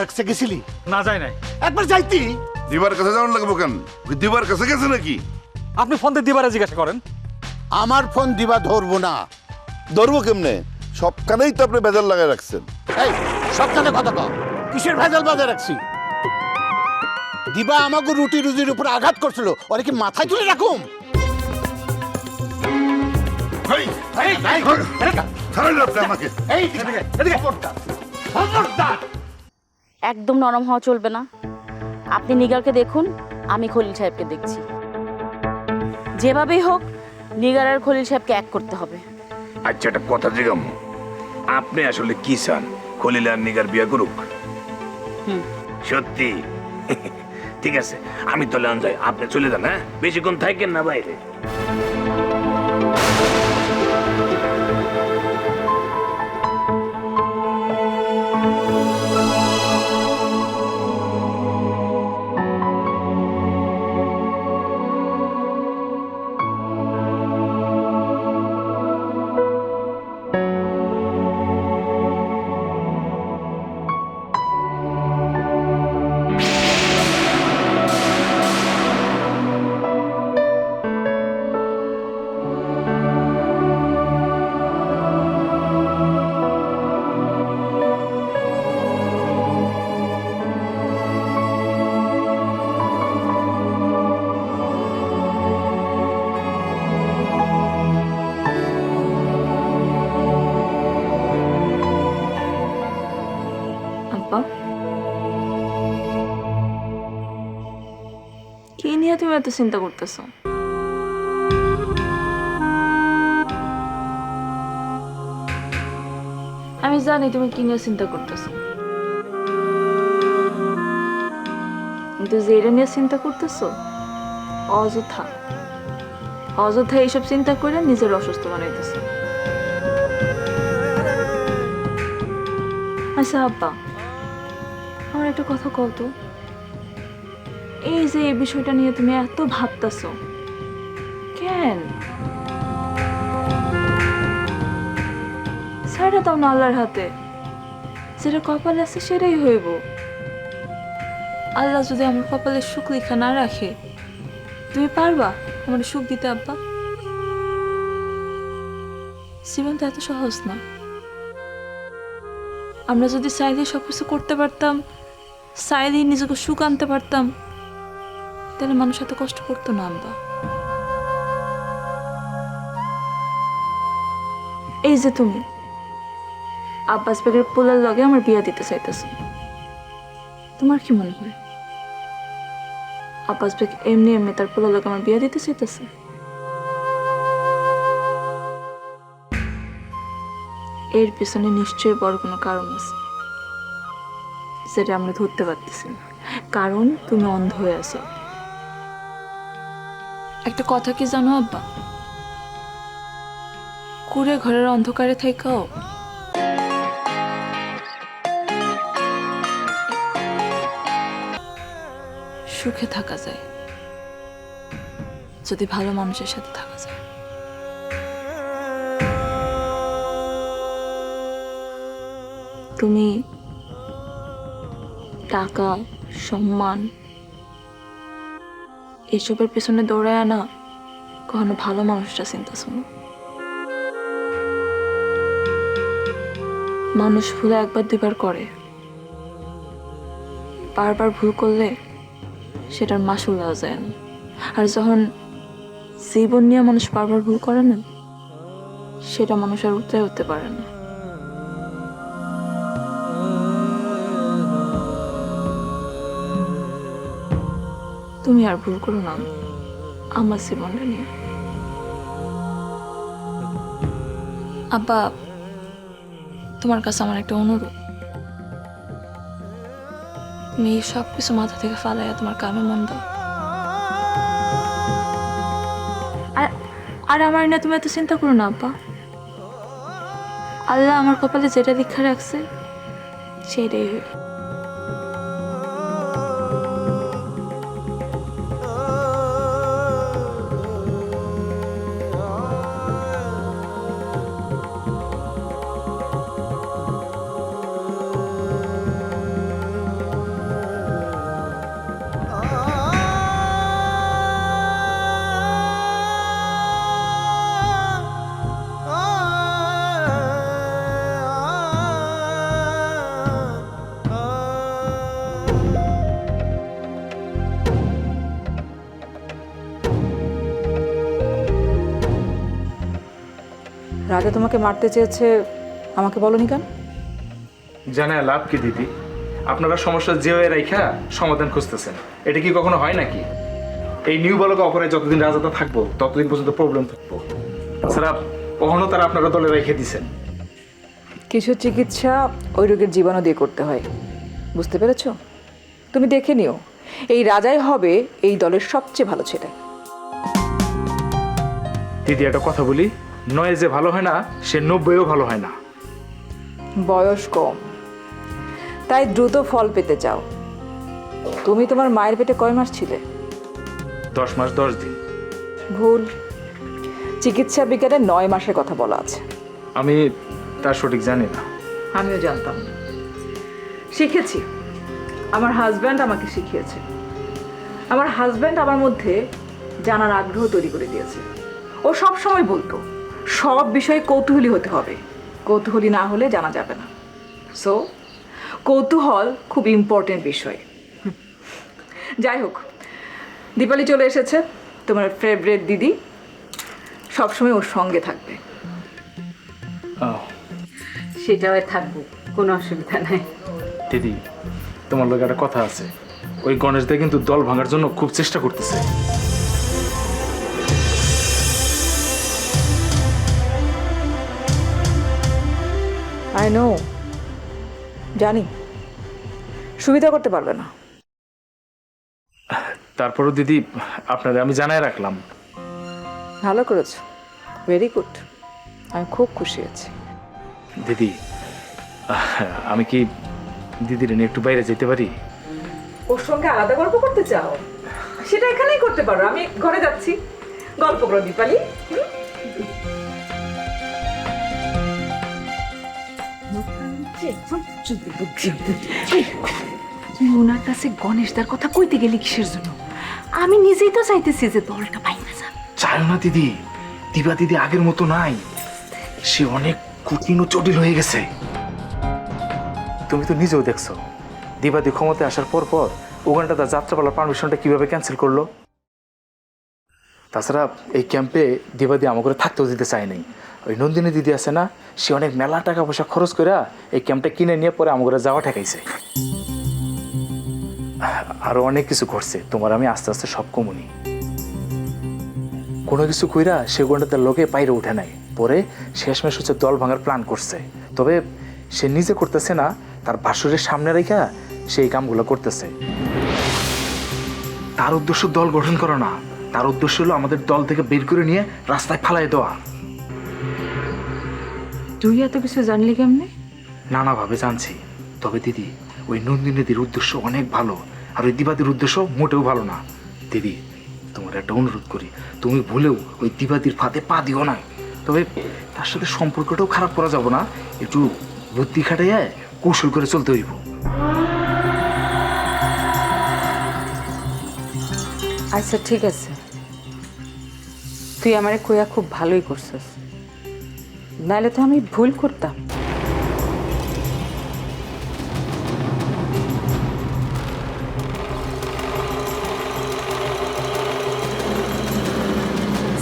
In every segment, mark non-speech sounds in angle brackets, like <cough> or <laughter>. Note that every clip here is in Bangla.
দিবার কাছে গেছিলি না যায় নাই একবার যাইতি দিবার কাছে যাওয়ার লাগবো কেন ওই দিবার কাছে গেছে নাকি আপনি ফোন দিয়ে দিবারে জিজ্ঞাসা করেন আমার ফোন দিবা ধরবো না ধরবো কেমনে সবখানেই তো আপনি বেজার লাগাই রাখছেন এই সবখানে কথা কও কিসের ভেজাল বাজার রাখছি দিবা আমাকে রুটি রুজির উপর আঘাত করছিল ওরে কি মাথায় তুলে রাখুম এই, এই, এই, ছাড়েন আপনি আমাকে এই দিকে, এদিকে। খবরদার, খবরদার। একদম নরম হওয়া চলবে না। আপনি নিগারকে দেখুন আমি খলিল সাহেবকে দেখছি। যেভাবেই হোক নিগার আর খলিল সাহেবকে এক করতে হবে। আচ্ছা একটা কথা জিগাম। আপনি আসলে কি চান? খলিল আর নিগার বিয়া করুক? হুম। সত্যি? <laughs> ঠিক আছে আমি তো যাই আপনি চলে যান হ্যাঁ? বেশিক্ষণ থাকেন না বাইরে। নিয়ে তুমি এত চিন্তা করতেছো? আমি জানি তুমি কি নিয়ে চিন্তা করতেছো। কিন্তু যেটা নিয়ে চিন্তা করতেছো, অযথা। অযথা এইসব চিন্তা করে নিজের অসুস্থ বানাইতেছো। আচ্ছা আব্বা, আমার একটা কথা কও তো। এই যে এই বিষয়টা নিয়ে তুমি এত ভাবতেছ, কেন? ছাড়া দাও না আল্লাহর হাতে। যেটা কপাল আছে সেটাই হইব। আল্লাহ যদি আমার কপালে সুখ লেখা না রাখে, তুমি পারবা আমার সুখ দিতে, আব্বা? জীবন তো এত সহজ না। আমরা যদি চাইলে সবকিছু করতে পারতাম, চাইলেই নিজেকে সুখ আনতে পারতাম তাহলে মানুষ এত কষ্ট করতো না আমরা? এই যে তুমি, আব্বাস বেগের পোলার লগে আমার বিয়া দিতে চাইতেছ। তোমার কি মনে হয়? আব্বাস বেগ এমনি এমনি তার পোলার লগে আমার বিয়া দিতে চাইতেছে? এর পিছনে নিশ্চয়ই বড় কোনো কারণ আছে, যেটা আমরা ধরতে পারতেছি না। কারণ তুমি অন্ধ হয়ে আছো। একটা কথা কি জানো আব্বা? কুড়ে ঘরের অন্ধকারে থেকেও সুখে থাকা যায়, যদি ভালো মানুষের সাথে থাকা যায়। তুমি টাকা, সম্মান এসবের পেছনে দৌড়ায় না কখনো ভালো মানুষটা, চিন্তা শোনো। মানুষ ভুল একবার দুবার করে। বারবার ভুল করলে সেটার মাসুল দেওয়া যায় না। আর যখন জীবন নিয়ে মানুষ বারবার ভুল করে না, সেটা মানুষ আর উঠতে উঠতে পারে না। তুমি আর ভুল করো না। আমার জীবনটা নিয়ে। আব্বা, তোমার কাছে আমার একটা অনুরোধ। তুমি সব কিছু মাথা থেকে ফালাইয়া তোমার কামে মন দাও। আর- আমার না তুমি এত চিন্তা করো না, আব্বা। আল্লাহ আমার কপালে যেটা দীক্ষা রাখছে সেটাই হইল। রাজা তোমাকে মারতে চেয়েছে আমাকে বলনি কেন? জানে লাভ কি দিদি? আপনারা সমস্যা যে হয়ে রাইখা সমাধান খুঁজতেছেন। এটা কি কখনো হয় নাকি? এই নিউ বালক অপরে যতদিন রাজাতে থাকব ততদিন পর্যন্ত প্রবলেম থাকব। তাছাড়া কখনো তারা আপনারা দলে রেখে দিছেন? কিছু চিকিৎসা ওই রোগের জীবাণু দিয়ে করতে হয়। বুঝতে পেরেছ? তুমি দেখে নিও এই রাজাই হবে এই দলের সবচেয়ে ভালো ছেলে। দিদি একটা কথা বলি। নয় যে ভালো হয় না সে নব্বইও ভালো হয় না। বয়স কম। তাই দ্রুত ফল পেতে চাও। তুমি তোমার মায়ের পেটে কয় মাস ছিলে? দশ মাস দশ দিন। ভুল। চিকিৎসা বিজ্ঞানে নয় মাসের কথা বলা আছে। আমি তার সঠিক জানি না। আমিও জানতাম না। শিখেছি। আমার হাজব্যান্ড আমাকে শিখিয়েছে। আমার হাজব্যান্ড আমার মধ্যে জানার আগ্রহ তৈরি করে দিয়েছে। ও সব সময় বলতো সব বিষয়ে কৌতূহলী হতে হবে। কৌতূহলী না হলে জানা যাবে না। সো কৌতূহল খুব ইম্পর্টেন্ট বিষয়। যাই হোক দীপালি চলে এসেছে তোমার ফেভারিট দিদি। সবসময় ওর সঙ্গে থাকবে। সেটাও থাকব কোনো অসুবিধা নাই। দিদি তোমার লোক একটা কথা আছে। ওই গণেশ দা কিন্তু দল ভাঙার জন্য খুব চেষ্টা করতেছে। আই নো জানি। সুবিধা করতে পারবে না। তারপরও দিদি আপনাদের আমি জানাই রাখলাম। ভালো করেছ। ভেরি গুড আমি খুব খুশি আছি। দিদি আমি কি দিদির নিয়ে একটু বাইরে যেতে পারি? ওর সঙ্গে আলাদা গল্প করতে চাও? সেটা এখানেই করতে পারো। আমি ঘরে যাচ্ছি। গল্প করো দীপালি। তুই ওনার কাছে গণেশদার কথা কইতে গেলি কিসের জন্য? আমি নিজেই তো চাইতেছি যে দলটা পাই না চাইও না দিদি, দিবা দিদি আগের মতো নাই। সে অনেক কঠিন ও জটিল হয়ে গেছে। তুমি তো নিজেও দেখছ দিবাদি ক্ষমতায় আসার পর পর ওখানটা তার যাত্রাপালার পারমিশনটা কীভাবে ক্যান্সেল করল? তাছাড়া এই ক্যাম্পে দিবাদি আমাকে থাকতেও দিতে চায় নাই। ওই নন্দিনী দিদি আছে না, সে অনেক মেলা টাকা পয়সা খরচ করে এই ক্যাম্পটা কিনে নিয়ে পরে আমাকে যাওয়া ঠেকাইছে। আরও অনেক কিছু করছে তোমার আমি আস্তে আস্তে সব কমুনি। কোনো কিছু কইরা সে গোন্ডাতে লোকে বাইরে উঠে নাই, পরে শেষমেশ হচ্ছে দল ভাঙার প্ল্যান করছে। তবে সে নিজে করতেছে না, তার ভাসুরের সামনে রেখা সেই কামগুলো করতেছে। তার উদ্দেশ্য দল গঠন করো না। তার উদ্দেশ্য হলো আমাদের দল থেকে বের করে নিয়ে রাস্তায় ফালাই দেওয়া। তুই এত কিছু জানলি কেমনে? নানাভাবে জানছি। তবে দিদি ওই নন্দিনীদির উদ্দেশ্য অনেক ভালো আর ওই দিবাদির উদ্দেশ্য মোটেও ভালো না। দিদি তোমার একটা অনুরোধ করি তুমি ভুলেও ওই দিবাদির ফাঁদে পা দিও না। তবে তার সাথে সম্পর্কটাও খারাপ করা যাব না একটু বুদ্ধি খাটাইয়া কৌশল করে চলতে হইব। আচ্ছা ঠিক আছে। তুই আমারে কইয়া খুব ভালোই করছিস। নাহলে তো আমি ভুল করতাম।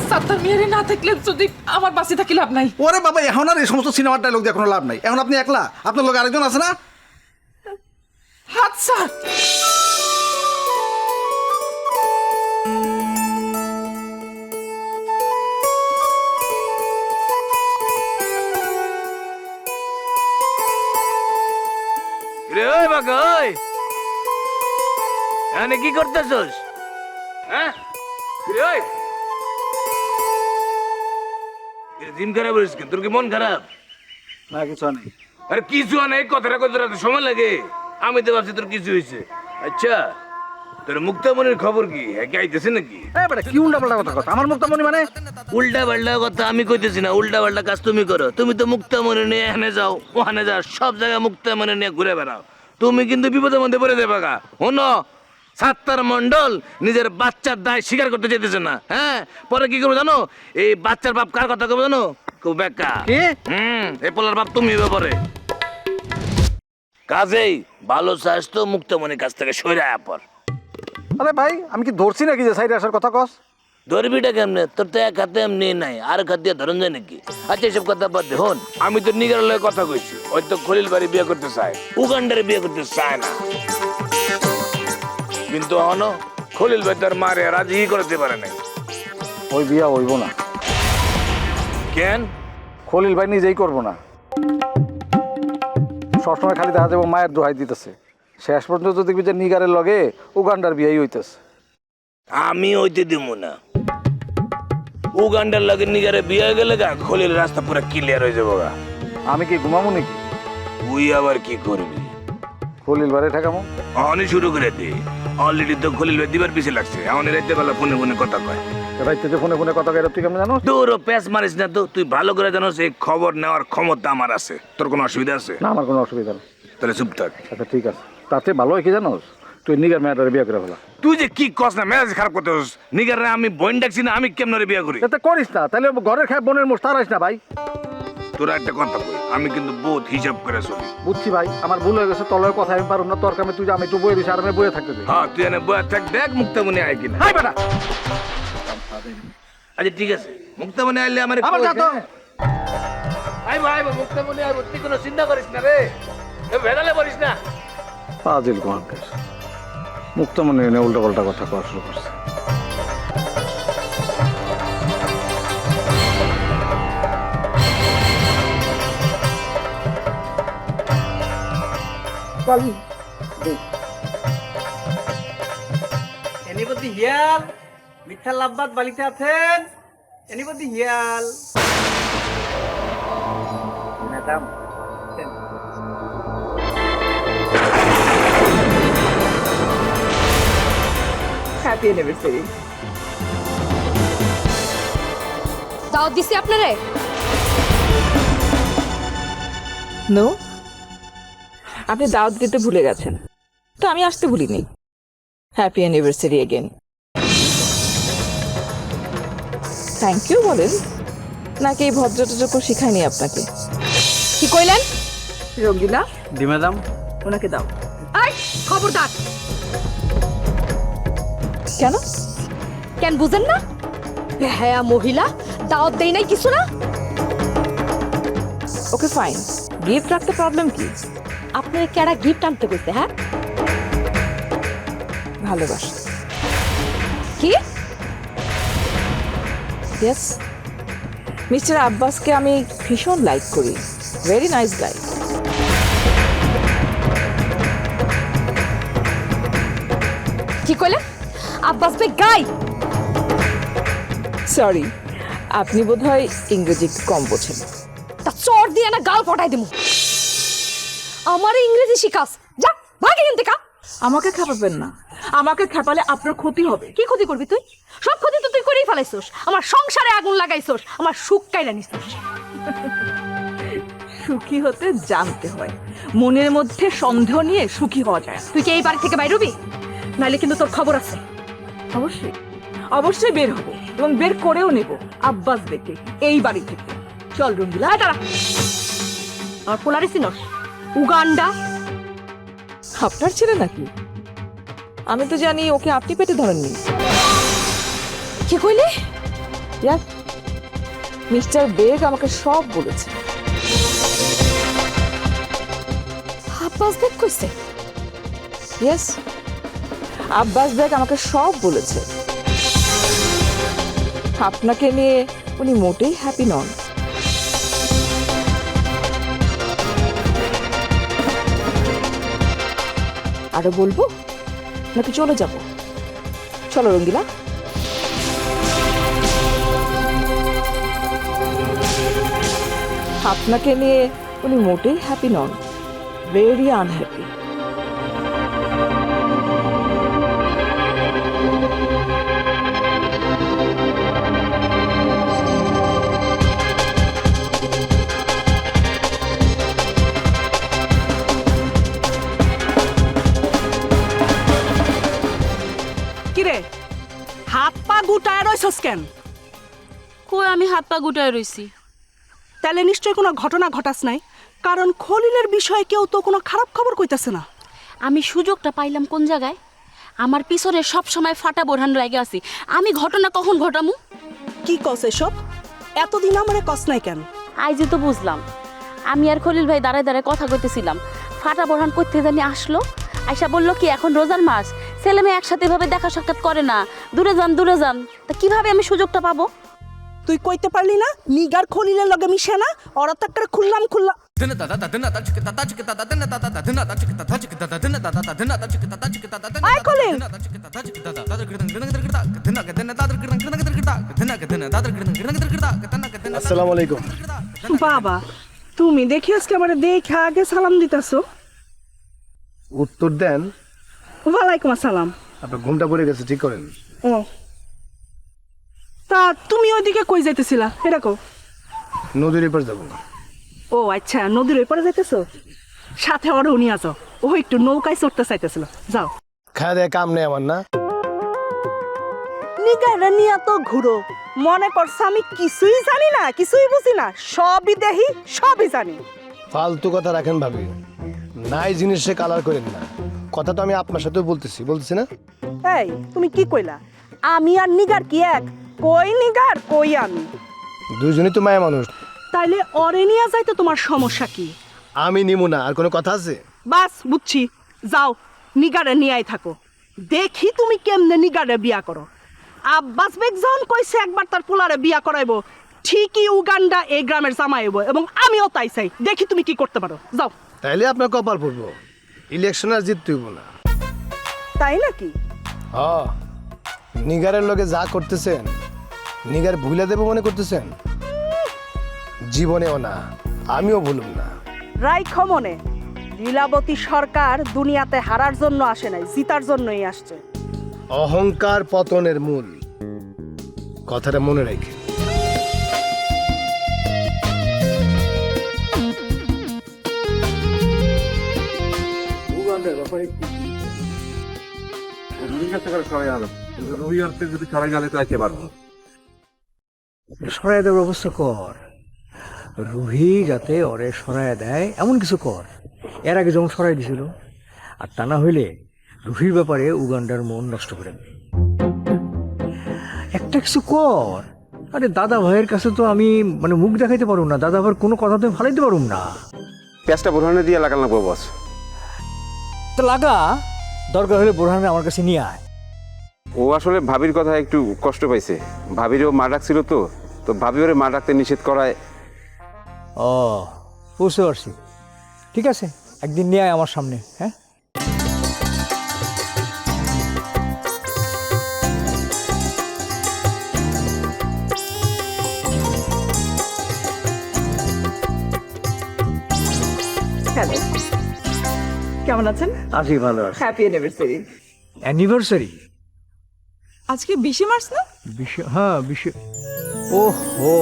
সাত্তার মেয়ারে না থাকলে যদি আমার বাসে থাকি লাভ নাই। ওরে বাবা এখন আর এই সমস্ত সিনেমার ডায়লগ দিয়ে কোনো লাভ নাই। এখন আপনি একলা? আপনার লোক আরেকজন আছে না? হাত স্যার রে ওই বাঘ ওই। এখানে কি করতেছস? হ্যাঁ? রে ওই। দিন খারাপ হয়েছে কেন? তোর কি মন খারাপ? না কিছু নেই। আরে কিছু নেই কথাটা কথাটা সময় লাগে। আমি তো ভাবছি তোর কিছু হয়েছে আচ্ছা। তোর মুক্তামনির খবর কি? হ্যাঁ কি আইতেছে নাকি? এ বেটা কি উল্টা পাল্টা কথা কথা আমার মুক্তামণি মানে? উল্টা পাল্টা কথা আমি কইতেছি না উল্টা পাল্টা কাজ তুমি করো। তুমি তো মুক্তামনি নিয়ে এখানে যাও ওখানে যাও সব জায়গায় মুক্তামনি নিয়ে ঘুরে বেড়াও। তুমি কিন্তু বিপদের মধ্যে পড়ে দেবে গা। সাত্তার মন্ডল নিজের বাচ্চার দায় স্বীকার করতে যেতেছে না হ্যাঁ? পরে কি করব জানো? এই বাচ্চার বাপ কার কথা করব জানো? খুব বেকা কি? হুম এই পোলার বাপ তুমি ব্যাপারে কাজেই ভালো স্বাস্থ্য মুক্তমণির কাছ থেকে সরে পর আরে ভাই আমি কি ধরছি নাকি যে সাইডে আসার কথা কস? ধরবিটা কেমনে? তোর তো এক হাতে এমনি নাই আর এক হাত দিয়ে ধরন যায় নাকি? আচ্ছা এসব কথা বাদ দে হন। আমি তো নিগার লয়ে কথা কইছি ওই তো খলিল বাড়ি বিয়ে করতে চায়। উগান্ডারে বিয়ে করতে চায় না। কিন্তু হন খলিল ভাই তার মারে রাজি করতে পারে নাই। ওই বিয়া হইব না। কেন? খলিল ভাই নিজেই করব না। সবসময় খালি দেখা যাব মায়ের দোহাই দিতেছে। শেষ পর্যন্ত দেখবি যে নিগারের লগে উগান্ডার বিয়াই হইতেছে। আমি হইতে দিব না। উগান্ডার লাগে নিগারে বিয়ে গেলে গা খলিল রাস্তা পুরো ক্লিয়ার হয়ে যাব গা। আমি কি ঘুমাবো নাকি? তুই আবার কি করবি? খলিল বারে ঠেকামো? অনি শুরু করে দে। অলরেডি তো খলিল ভাই দিবার পিছিয়ে লাগছে। অনি রাইতে বেলা ফোনে ফোনে কথা কয়। রাইতে যে ফোনে ফোনে কথা কইরা তুই কেমন জানো তোর প্যাস মারিস না তো তুই ভালো করে জানোস এই খবর নেওয়ার ক্ষমতা আমার আছে। তোর কোনো অসুবিধা আছে? না আমার কোনো অসুবিধা নেই। তাহলে চুপ থাক। আচ্ছা ঠিক আছে। তাতে ভালো হয় কি জানোস? তুই নিগার মেয়েটারে বিয়ে করে ফেলা। তুই যে কি কস না মেজাজ খারাপ করতে নিগার আমি বোন ডাকছি না আমি কেমন বিয়ে করি? এতে করিস না তাহলে ঘরের খায় বোনের মোষ তারাইস না ভাই। তোরা একটা কথা কই আমি কিন্তু বহুত হিসাব করে চলি। বুঝছি ভাই আমার ভুল হয়ে গেছে তলের কথা আমি পারুম না তোর কামে তুই যে আমি একটু বয়ে দিস আর আমি বয়ে থাকতে দিই। হ্যাঁ তুই এনে বয়া থাক দেখ মুক্তামণি আয় কিনা। হাই বেটা! আচ্ছা ঠিক আছে। মুক্তামণি আইলে আমার আবার যা তো আই ভাই মুক্তামণি আর তুই কোনো চিন্তা করিস না রে। ভেদালে করিস না। পাজিল কোহানকার মুক্ত মনে এনে উল্টা পাল্টা কথা কওয়া শুরু করছে। এনিপতি হিয়াল মিথ্যা লাভবাদ বালিতে আছেন? এনিপতি হিয়াল। ম্যাডাম হ্যাপি অ্যানিভার্সারি দাওয়াত দিছি আপনারে? নো? আপনি দাওয়াত দিতে ভুলে গেছেন। তো আমি আসতে ভুলিনি। Happy anniversary again thank you বলেন। নাকি এই ভদ্রটুকু শিখায়নি আপনাকে? কি কইলেন? রঙ্গিলা দি ম্যাডাম ওনাকে দাও। আই খবরদার। কেন? কেন বুঝেন না? হ্যাঁ মহিলা দাওয়াত দেই নাই কিছু না। Okay fine. গিফট রাখতে প্রবলেম কি? আপনার কেডা গিফট আনতে কইছে হ্যাঁ? ভালোবাসা। কি? ইয়েস মিস্টার আব্বাসকে আমি ভীষণ লাইক করি। ভেরি নাইস গাই আব্বাস বে গাই। সরি আপনি বোধহয় ইংরেজি একটু কম বোঝেন। তা চর দিয়ে না গাল পটাই দিমু। আমার ইংরেজি শিখাস। যা ভাগে এখান থেকে। আমাকে খেপাবেন না। আমাকে খেপালে আপনার ক্ষতি হবে। কি ক্ষতি করবি তুই? সব ক্ষতি তো তুই করেই ফেলাইছস। আমার সংসারে আগুন লাগাইছস। আমার সুখ কাইলা নিছস। সুখী হতে জানতে হয়। মনের মধ্যে সন্দেহ নিয়ে সুখী হওয়া যায়। তুই কি এই বাড়ি থেকে বাইর হবি? নাইলে কিন্তু তোর খবর আছে। অবশ্যই। অবশ্যই বের হব এবং বের করেও নেব আব্বাস বেকে এই বাড়ি থেকে। চল রঙ্গিলা আয় দাঁড়া। আমার পোলারি চিনস উগান্ডা। আপনার ছেলে নাকি? আমি তো জানি ওকে আপনি পেটে ধরেননি। কি কইলি? ইয়ার মিস্টার বেগ আমাকে সব বলেছে। আব্বাস দেখ কইছে? ইয়েস আব্বাস বেগ আমাকে সব বলেছে। আপনাকে নিয়ে উনি মোটেই হ্যাপি নন। আরও বলব? নাকি চলে যাব? চলো রঙ্গিলা। আপনাকে নিয়ে উনি মোটেই হ্যাপি নন। ভেরি আনহ্যাপি কেন? কই আমি হাত পা গুটায় রইছি? তাহলে নিশ্চয় কোনো ঘটনা ঘটাস নাই। কারণ খলিলের বিষয়ে কেউ তো কোনো খারাপ খবর কইতাছে না। আমি সুযোগটা পাইলাম কোন জায়গায়? আমার পিছনে সব সময় ফাটা বোরহান লাগে আছি। আমি ঘটনা কখন ঘটামু? কি কস এসব? এতদিন আমারে কস নাই কেন? আইজি তো বুঝলাম। আমি আর খলিল ভাই দাঁড়ায় দাঁড়ায় কথা কইতেছিলাম। ফাটা বোরহান করতে জানি আসলো? আয়সা বলল কি এখন রোজার মাস। ছেলে মেয়ে একসাথে ভাবে দেখা সাক্ষাৎ করে না। দূরে যান দূরে যান। তা কীভাবে আমি সুযোগটা পাবো? তুই কইতে পারলি না? নিগার খলিলের লগে মিশে না? ওরা তো একটা খুললাম খুললাম। আয় খলিল! আসসালামু আলাইকুম। বাবা তুমি দেখি আজকে আমার দেখে আগে সালাম দিতাছো। উত্তর দেন। ওয়ালাইকুম আসসালাম। আপনার ঘুমটা পড়ে গেছে ঠিক করেন। ও। তা তুমি ওইদিকে কই যাইতেছিলা? এটা কও। নদীর এপার যাব। ও আচ্ছা নদীর ওই যাইতেছো? সাথে ওর উনি আছো। ও একটু নৌকায় চড়তে চাইতেছিল। যাও। খাওয়া দেয় কাম নেই আমার না? নিগারে নিয়ে তো ঘুরো। মনে করছ আমি কিছুই জানি না কিছুই বুঝি না। সবই দেখি সবই জানি। ফালতু কথা রাখেন ভাবি। নাই জিনিসে কালার করেন না কথা তো আমি আপনার সাথেও বলতেছি বলতেছি না? এই তুমি কি কইলা? আমি আর নিগার কি এক? কই নিগার কই আমি? দুইজনই তো মায়া মানুষ। তাইলে অরে নিয়ে যাইতে তোমার সমস্যা কি? আমি নিমু না আর কোনো কথা আছে? বাস বুঝছি। যাও নিগারে নিয়াই থাকো। দেখি তুমি কেমনে নিগারে বিয়া করো। আব্বাস বেগ যখন কইছে একবার তার পোলারে বিয়া করাইবো ঠিকই উগান্ডা এই গ্রামের জামাইব এবং আমিও তাই চাই। দেখি তুমি কি করতে পারো। যাও। তাইলে আপনার কপাল পড়ব ইলেকশন আর জিততে হইব না। তাই নাকি? হ নিগারের লোকে যা করতেছেন নিগার ভুলে দেবো মনে করতেছেন? জীবনেও না আমিও ভুলুম না। রাইখ মনে। লীলাবতী সরকার দুনিয়াতে হারার জন্য আসে নাই জিতার জন্যই আসছে। অহংকার পতনের মূল। কথাটা মনে রেখে সরাই দেওয়ার ব্যবস্থা কর। রুহি যাতে ওরে সরাই দেয় এমন কিছু কর। এর আগে যেমন সরাই দিছিল আর তা না হইলে রুহির ব্যাপারে উগান্ডার মন নষ্ট করে দেবে। একটা কিছু কর। আরে দাদা ভাইয়ের কাছে তো আমি মানে মুখ দেখাইতে পারুম না দাদা ভাইয়ের কোনো কথা তো ফালাইতে পারুম না। পেঁয়াজটা বোরহানে দিয়ে লাগান লাগবো বস তো লাগা দরকার হলে বোরহানে আমার কাছে নিয়ে আয়। ও আসলে ভাবির কথা একটু কষ্ট পাইছে। ভাবিরও মা ডাকছিল তো তো ভাবি ওরে মা ডাকতে নিষেধ করায়। ও বুঝতে পারছি। ঠিক আছে একদিন নিয়ে আয় আমার সামনে হ্যাঁ? হ্যালো। কেমন আছেন? আছি ভালো আছি। হ্যাপি অ্যানিভার্সারি অ্যানিভার্সারি আজকে বিশে মার্চ না? বিশ্ব হ্যাঁ বিশ্ব ও হো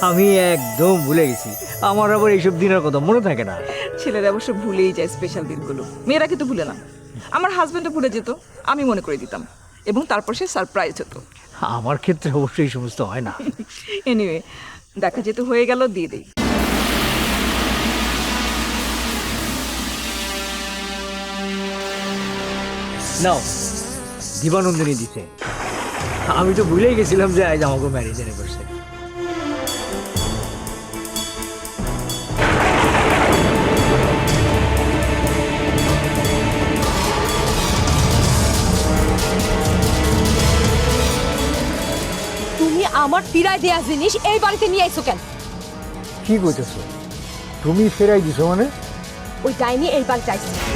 আমি একদম ভুলে গেছি। আমার আবার এইসব দিনের কথা মনে থাকে না। ছেলেরা অবশ্য ভুলেই যায় স্পেশাল দিনগুলো। মেয়েরা কিন্তু ভুলে না। আমার হাজবেন্ডও ভুলে যেত আমি মনে করে দিতাম। এবং তারপর সে সারপ্রাইজ হতো। আমার ক্ষেত্রে অবশ্যই এই সমস্ত হয় না। এনিওয়ে দেখা যেতে হয়ে গেল দিয়ে দেই। নাও। দিবানন্দিনী দিতে। আমি তো ভুলেই গেছিলাম যে আজ আমাকে ম্যারেজ অ্যানিভার্সারি তুমি আমার ফিরায় দেয়া জিনিস এই বাড়িতে নিয়ে আইছো কেন? কি কইতেছো? তুমি ফেরাই দিছো মানে? ওই ডাইনি এই বাড়িতে আইছে।